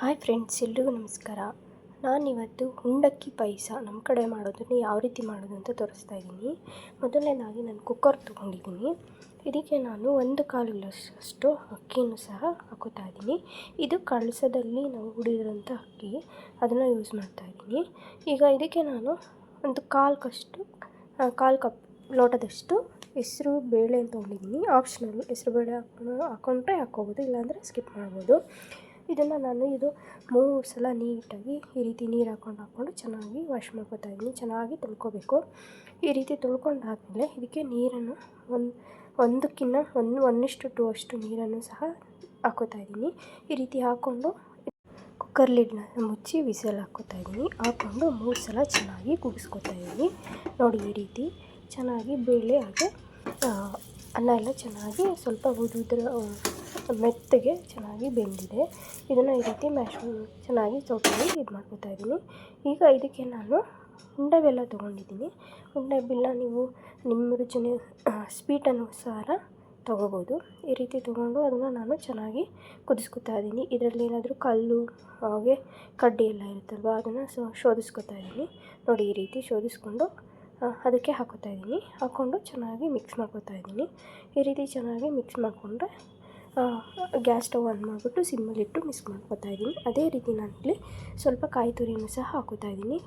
Hi friends, ಎಲ್ರಿಗೂ ನಮಸ್ಕಾರ. ನಾನಿವತ್ತು ಹುಂಡಕ್ಕಿ ಪಾಯಸ ನಮ್ಮ ಕಡೆ ಮಾಡೋದನ್ನು ಯಾವ ರೀತಿ ಮಾಡೋದು ಅಂತ ತೋರಿಸ್ತಾ ಇದ್ದೀನಿ. ಮೊದಲನೇದಾಗಿ ನಾನು ಕುಕ್ಕರ್ ತೊಗೊಂಡಿದ್ದೀನಿ. ಇದಕ್ಕೆ ನಾನು ಒಂದು ಕಾಲು ಗ್ಲಾಸಷ್ಟು ಅಕ್ಕಿಯನ್ನು ಸಹ ಹಾಕೋತಾ ಇದ್ದೀನಿ. ಇದು ಕಳಸದಲ್ಲಿ ನಾವು ಹುಡಿದಿರೋಂಥ ಅಕ್ಕಿ, ಅದನ್ನು ಯೂಸ್ ಮಾಡ್ತಾ ಇದ್ದೀನಿ. ಈಗ ಇದಕ್ಕೆ ನಾನು ಒಂದು ಕಾಲು ಕಷ್ಟು ಕಾಲು ಕಪ್ ಲೋಟದಷ್ಟು ಹೆಸರು, ಬೇಳೆ ಅಂತ ತೊಗೊಂಡಿದ್ದೀನಿ. ಆಪ್ಷನಲ್ಲಿ ಹೆಸರು, ಬೇಳೆ ಹಾಕೊಂಡು ಹಾಕೊಂಡ್ರೆ ಹಾಕ್ಕೋಬೋದು, ಇಲ್ಲಾಂದರೆ ಸ್ಕಿಪ್ ಮಾಡ್ಬೋದು. ಇದನ್ನು ನಾನು ಇದು ಮೂರು ಸಲ ನೀಟಾಗಿ ಈ ರೀತಿ ನೀರು ಹಾಕ್ಕೊಂಡು ಹಾಕ್ಕೊಂಡು ಚೆನ್ನಾಗಿ ವಾಶ್ ಮಾಡ್ಕೊತಾ ಇದ್ದೀನಿ. ಚೆನ್ನಾಗಿ ತೊಳ್ಕೊಬೇಕು. ಈ ರೀತಿ ತೊಳ್ಕೊಂಡಾದಮೇಲೆ ಇದಕ್ಕೆ ನೀರನ್ನು ಒಂದು, ಒಂದಕ್ಕಿನ್ನ ಒಂದು, ಒಂದಿಷ್ಟು ಟು ಅಷ್ಟು ನೀರನ್ನು ಸಹ ಹಾಕೋತಾ ಇದ್ದೀನಿ. ಈ ರೀತಿ ಹಾಕ್ಕೊಂಡು ಕುಕ್ಕರ್ ಲಿಡ್ನ ಮುಚ್ಚಿ ವಿಸಲ್ ಹಾಕ್ಕೋತಾ ಇದ್ದೀನಿ. ಹಾಕ್ಕೊಂಡು ಮೂರು ಸಲ ಚೆನ್ನಾಗಿ ಕುಗಿಸ್ಕೊತಾ ಇದ್ದೀನಿ. ನೋಡಿ ಈ ರೀತಿ ಚೆನ್ನಾಗಿ ಬೇಳೆ ಹಾಗೆ ಅನ್ನ ಎಲ್ಲ ಚೆನ್ನಾಗಿ ಸ್ವಲ್ಪ ಉದುದ್ರ ಮೆತ್ತಗೆ ಚೆನ್ನಾಗಿ ಬೆಂದಿದೆ. ಇದನ್ನು ಈ ರೀತಿ ಮ್ಯಾಶ್ ಚೆನ್ನಾಗಿ ಚೌಕಲಿ ಇದು ಮಾಡ್ಕೊತಾ ಇದ್ದೀನಿ. ಈಗ ಇದಕ್ಕೆ ನಾನು ಉಂಡೆ ಬೆಲ್ಲ ತೊಗೊಂಡಿದ್ದೀನಿ. ಉಂಡೆ ಬೆಲ್ಲ ನೀವು ನಿಮ್ಮ ರುಚಿನೇ ಸ್ವೀಟ್ ಅನುಸಾರ ತೊಗೋಬೋದು. ಈ ರೀತಿ ತೊಗೊಂಡು ಅದನ್ನು ನಾನು ಚೆನ್ನಾಗಿ ಕುದಿಸ್ಕೊತಾ ಇದ್ದೀನಿ. ಇದರಲ್ಲಿ ಏನಾದರೂ ಕಲ್ಲು, ಹಾಗೆ ಕಡ್ಡಿ ಎಲ್ಲ ಇರುತ್ತಲ್ವ, ಅದನ್ನು ಸೊ ಶೋಧಿಸ್ಕೊತಾ ಇದ್ದೀನಿ. ನೋಡಿ ಈ ರೀತಿ ಶೋಧಿಸ್ಕೊಂಡು ಅದಕ್ಕೆ ಹಾಕೋತಾ ಇದ್ದೀನಿ. ಹಾಕ್ಕೊಂಡು ಚೆನ್ನಾಗಿ ಮಿಕ್ಸ್ ಮಾಡ್ಕೊತಾ ಇದ್ದೀನಿ. ಈ ರೀತಿ ಚೆನ್ನಾಗಿ ಮಿಕ್ಸ್ ಮಾಡಿಕೊಂಡ್ರೆ ಗ್ಯಾಸ್ ಸ್ಟವ್ ಆನ್ ಮಾಡಿಬಿಟ್ಟು ಸಿಮ್ಮಲ್ಲಿಟ್ಟು ಮಿಕ್ಸ್ ಮಾಡ್ಕೊತಾ ಇದ್ದೀನಿ. ಅದೇ ರೀತಿ ನಾನಿಲ್ಲಿ ಸ್ವಲ್ಪ ಕಾಯಿ ತುರಿಯನ್ನು ಸಹ ಹಾಕೋತಾ ಇದ್ದೀನಿ.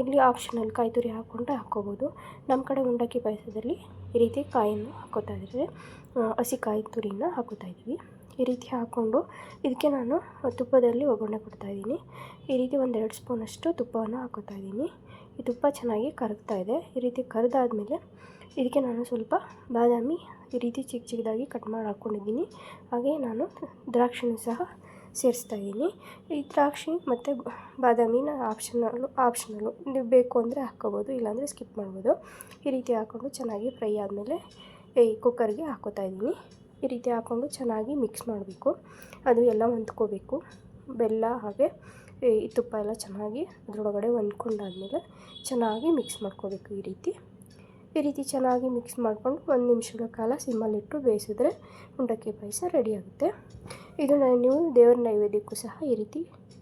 ಇಲ್ಲಿ ಆಪ್ಷನಲ್ ಕಾಯಿ ತುರಿ ಹಾಕ್ಕೊಂಡ್ರೆ ಹಾಕ್ಕೋಬೋದು ನಮ್ಮ ಕಡೆ ಉಂಡಕ್ಕಿ ಪಾಯಸದಲ್ಲಿ ಈ ರೀತಿ ಕಾಯನ್ನು ಹಾಕೋತಾ ಇದ್ದೀವಿ ಹಸಿ ಕಾಯಿ ತುರಿನ ಹಾಕೋತಾ ಇದ್ದೀವಿ. ಈ ರೀತಿ ಹಾಕ್ಕೊಂಡು ಇದಕ್ಕೆ ನಾನು ತುಪ್ಪದಲ್ಲಿ ಒಗ್ಗರಣೆ ಕೊಡ್ತಾಯಿದ್ದೀನಿ ಈ ರೀತಿ ಒಂದೆರಡು ಸ್ಪೂನಷ್ಟು ತುಪ್ಪವನ್ನು ಹಾಕೋತಾ ಇದ್ದೀನಿ. ಈ ತುಪ್ಪ ಚೆನ್ನಾಗಿ ಕರಗ್ತಾ ಇದೆ. ಈ ರೀತಿ ಕರೆದಾದ್ಮೇಲೆ ಇದಕ್ಕೆ ನಾನು ಸ್ವಲ್ಪ ಬಾದಾಮಿ ಈ ರೀತಿ ಚಿಕ್ಕ ಚಿಕ್ಕದಾಗಿ ಕಟ್ ಮಾಡಿ ಹಾಕ್ಕೊಂಡಿದ್ದೀನಿ. ಹಾಗೆ ನಾನು ದ್ರಾಕ್ಷಿನೂ ಸಹ ಸೇರಿಸ್ತಾ ಇದ್ದೀನಿ. ಈ ದ್ರಾಕ್ಷಿ ಮತ್ತು ಬಾದಾಮಿನ ಆಪ್ಷನಲ್ಲು ಆಪ್ಷನಲ್ಲು ನೀವು ಬೇಕು ಅಂದರೆ ಹಾಕ್ಕೋಬೋದು, ಇಲ್ಲಾಂದರೆ ಸ್ಕಿಪ್ ಮಾಡ್ಬೋದು. ಈ ರೀತಿ ಹಾಕ್ಕೊಂಡು ಚೆನ್ನಾಗಿ ಫ್ರೈ ಆದಮೇಲೆ ಈ ಕುಕ್ಕರ್ಗೆ ಹಾಕೋತಾ ಇದ್ದೀನಿ. ಈ ರೀತಿ ಹಾಕ್ಕೊಂಡು ಚೆನ್ನಾಗಿ ಮಿಕ್ಸ್ ಮಾಡಬೇಕು. ಅದು ಎಲ್ಲ ಹೊಂದ್ಕೋಬೇಕು. ಬೆಲ್ಲ ಹಾಗೆ ಈ ತುಪ್ಪ ಎಲ್ಲ ಚೆನ್ನಾಗಿ ಅದರೊಳಗಡೆ ಹೊಂದ್ಕೊಂಡಾದ್ಮೇಲೆ ಚೆನ್ನಾಗಿ ಮಿಕ್ಸ್ ಮಾಡ್ಕೋಬೇಕು ಈ ರೀತಿ. ಈ ರೀತಿ ಚೆನ್ನಾಗಿ ಮಿಕ್ಸ್ ಮಾಡಿಕೊಂಡು ಒಂದು ನಿಮಿಷಗಳ ಕಾಲ ಸಿಮ್ಮಲ್ಲಿಟ್ಟು ಬೇಯಿಸಿದ್ರೆ ಮುಂಡಕ್ಕಿ ಪಾಯಸ ರೆಡಿಯಾಗುತ್ತೆ ಇದನ್ನು ನೀವು ದೇವರ ನೈವೇದ್ಯಕ್ಕೂ ಸಹ ಈ ರೀತಿ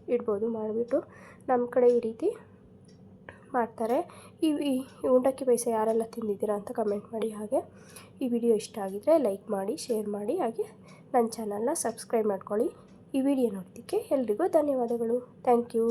ಇಡ್ಬೋದು. ಮಾಡಿಬಿಟ್ಟು ನಮ್ಮ ಕಡೆ ಈ ರೀತಿ ಮಾಡ್ತಾರೆ. ಈ ಈ ಉಂಡಕ್ಕಿ ಪಾಯಸ ಯಾರೆಲ್ಲ ತಿಂದಿದ್ದೀರಾ ಅಂತ ಕಮೆಂಟ್ ಮಾಡಿ ಹಾಗೆ. ಈ ವಿಡಿಯೋ ಇಷ್ಟ ಆಗಿದರೆ ಲೈಕ್ ಮಾಡಿ ಶೇರ್ ಮಾಡಿ, ಹಾಗೆ ನನ್ನ ಚಾನಲ್ನ ಸಬ್ಸ್ಕ್ರೈಬ್ ಮಾಡ್ಕೊಳ್ಳಿ. ಈ ವಿಡಿಯೋ ನೋಡೋದಕ್ಕೆ ಎಲ್ರಿಗೂ ಧನ್ಯವಾದಗಳು. Thank you